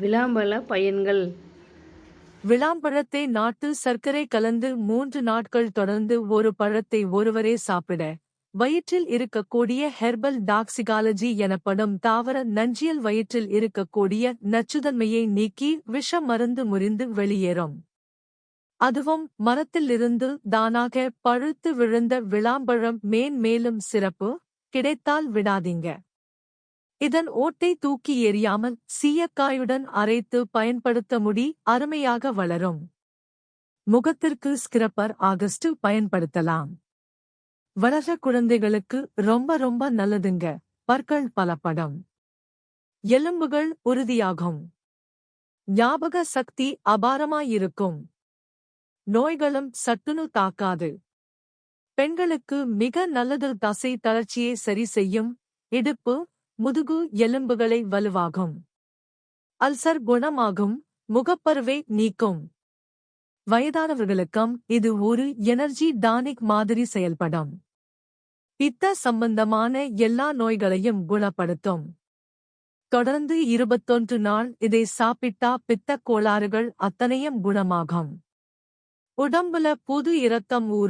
விளாம்பழ பயன்கள். விளாம்பழத்தை நாட்டு சர்க்கரை கலந்து மூன்று நாட்கள் தொடர்ந்து ஒரு பழத்தை ஒருவரே சாப்பிட. வயிற்றில் இருக்கக்கூடிய ஹெர்பல் டாக்சிகாலஜி எனப்படும் தாவர நஞ்சியல் வயிற்றில் இருக்கக்கூடிய நச்சுதன்மையை நீக்கி விஷ மருந்து முறிந்து வெளியேறும். அதுவும் மரத்திலிருந்து தானாக பழுத்து விழுந்த விளாம்பழம் மேன்மேலும் சிறப்பு கிடைத்தால் விடாதீங்க. இதன் ஓட்டை தூக்கி எறியாமல் சீயக்காயுடன் அரைத்து பயன்படுத்த முடி அருமையாக வளரும். முகத்திற்கு ஸ்கிரப்பர் ஆகஸ்ட் பயன்படுத்தலாம். வளர குழந்தைகளுக்கு ரொம்ப ரொம்ப நல்லதுங்க. பற்கள் பலப்படம். எலும்புகள் உறுதியாகும். ஞாபக சக்தி அபாரமாயிருக்கும். நோய்களும் சட்டுனு தாக்காது. பெண்களுக்கு மிக நல்லது தசை தளர்ச்சியை சரி செய்யும் இடுப்பு முதுகு எலும்புகளை வலுவாகும். அல்சர் குணமாகும் முகப்பருவை நீக்கும். வயதானவர்களுக்கும் இது ஒரு எனர்ஜி டானிக் மாதிரி செயல்படும். பித்த சம்பந்தமான எல்லா நோய்களையும் குணப்படுத்தும். தொடர்ந்து இருபத்தொன்று நாள் இதை சாப்பிட்டா பித்தக் கோளாறுகள் அத்தனையும் குணமாகும். உடம்புல புது இரத்தம் ஊறும்